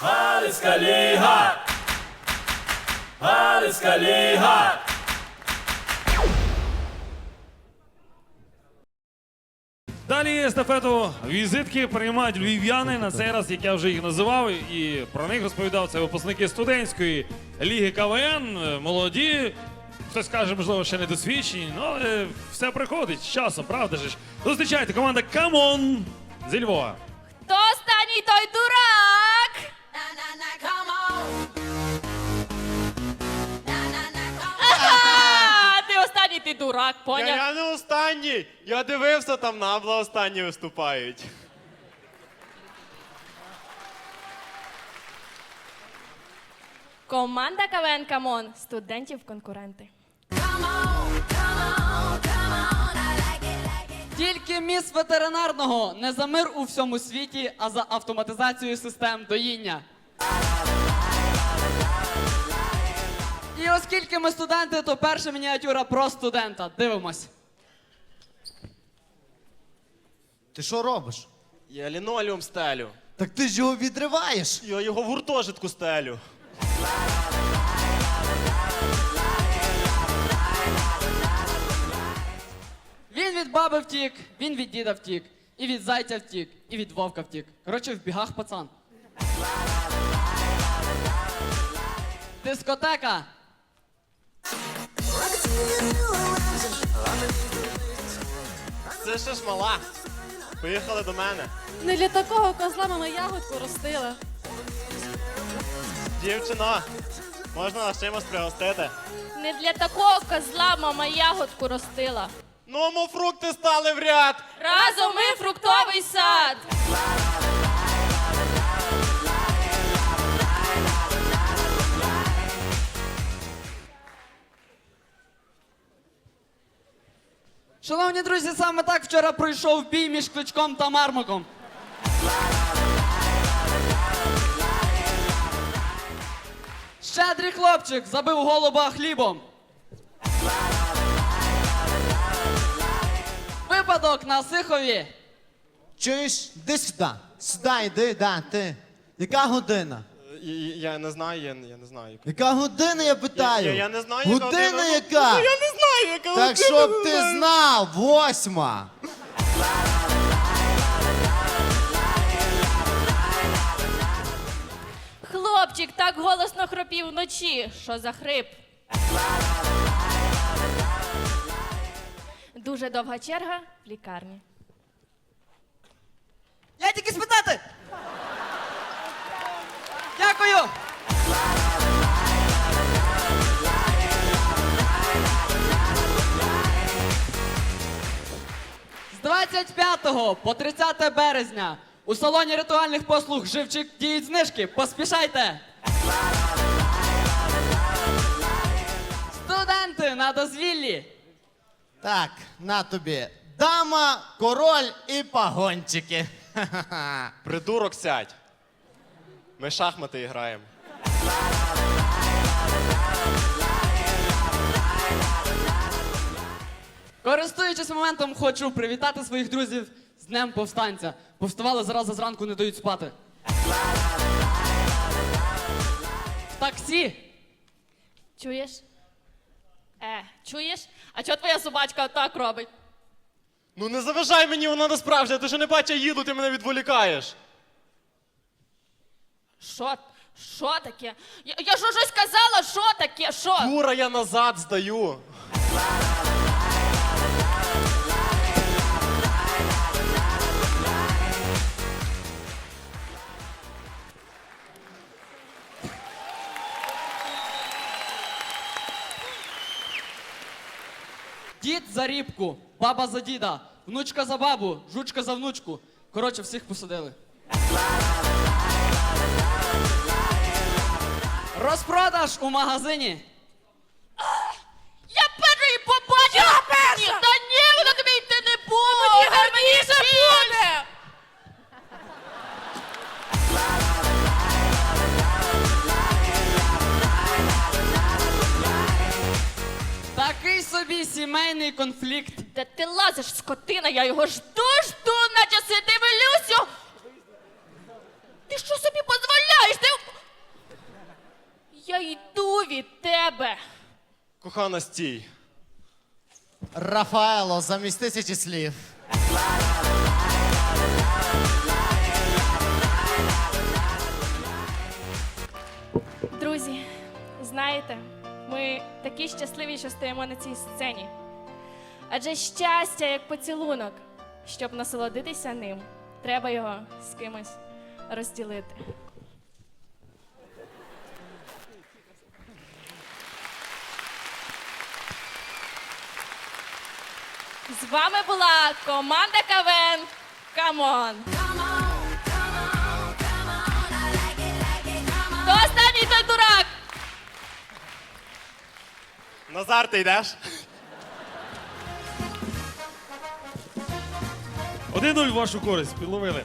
Галицька ліга! Галицька ліга! Далі естафету візитки приймають львів'яни. На цей раз, як я вже їх називав, і про них розповідав, це випускники студентської ліги КВН, молоді. Хтось каже, можливо, ще не досвідчені, ну але все приходить з часом, правда ж? Зустрічайте команда Камон зі Львова. Хто останній той дурак? Дурак, Я, я не останній. Я дивився, там набла останні виступають. Команда КВН Камон. Студентів конкуренти. Тільки міс ветеринарного не за мир у всьому світі, а за автоматизацію систем доїння. І оскільки ми студенти, то перша мініатюра про студента. Дивимось. Ти що робиш? Я лінолеум стелю. Так ти ж його відриваєш. Я його в гуртожитку стелю. Він від баби втік, він від діда втік, і від зайця втік, і від вовка втік. Коротше, в бігах пацан. Дискотека. Це ще ж мала. Поїхали до мене. Не для такого козла мама ягодку ростила. Дівчино, можна нас чимось пригостити? Не для такого козла мама ягодку ростила. Ну, фрукти стали в ряд. Разом ми фруктовий сад. Шановні друзі, саме так вчора пройшов бій між кличком та мармоком. Щедрий хлопчик забив голуба хлібом. Випадок на Сихові. Чуєш? Іди сюди. Сюди йди, да, ти. Яка година? Я не знаю, я, я не знаю. Яка година, я питаю? Я- я- я не знаю, яка Година година. яка? Ну, я не знаю, яка Так година, щоб ти знав, восьма. Хлопчик так голосно хропів вночі. Що за хрип? Дуже довга черга в лікарні. Я тільки спитати. 25 по 30 березня у салоні ритуальних послуг Живчик діють знижки. Поспішайте. Студенти на дозвіллі. Так, на тобі. Дама, король і пагончики. Ха-ха-ха. Придурок сядь. Ми шахмати граємо. Користуючись моментом, хочу привітати своїх друзів з Днем повстанця. Повставали зараз зранку, не дають спати. В таксі. Чуєш? Е, чуєш? А чого твоя собачка так робить? Ну не заважай мені, вона не справжня, ти ж не бачиш, я їду, ти мене відволікаєш. Що? Що таке? Я, я що щось казала? Що таке? Що? Дура, я назад здаю. Дід за рібку, баба за діда, внучка за бабу, жучка за внучку. Коротше, всіх посадили. Розпродаж у магазині. поле, і гарніше буде. Такий собі сімейний конфлікт. Де ти лазиш, скотина, я його жду, жду, наче сиди дивлюся. Ти що собі дозволяєш? Ти... Я йду від тебе. Кохана стій. Рафаело, замість тисячі слів. Друзі, знаєте, ми такі щасливі, що стоїмо на цій сцені. Адже щастя, як поцілунок, щоб насолодитися ним, треба його з кимось розділити. З вами була команда КВН Камон. Хто останній той дурак? Назар, ти йдеш? 1-0 в вашу користь, підловили.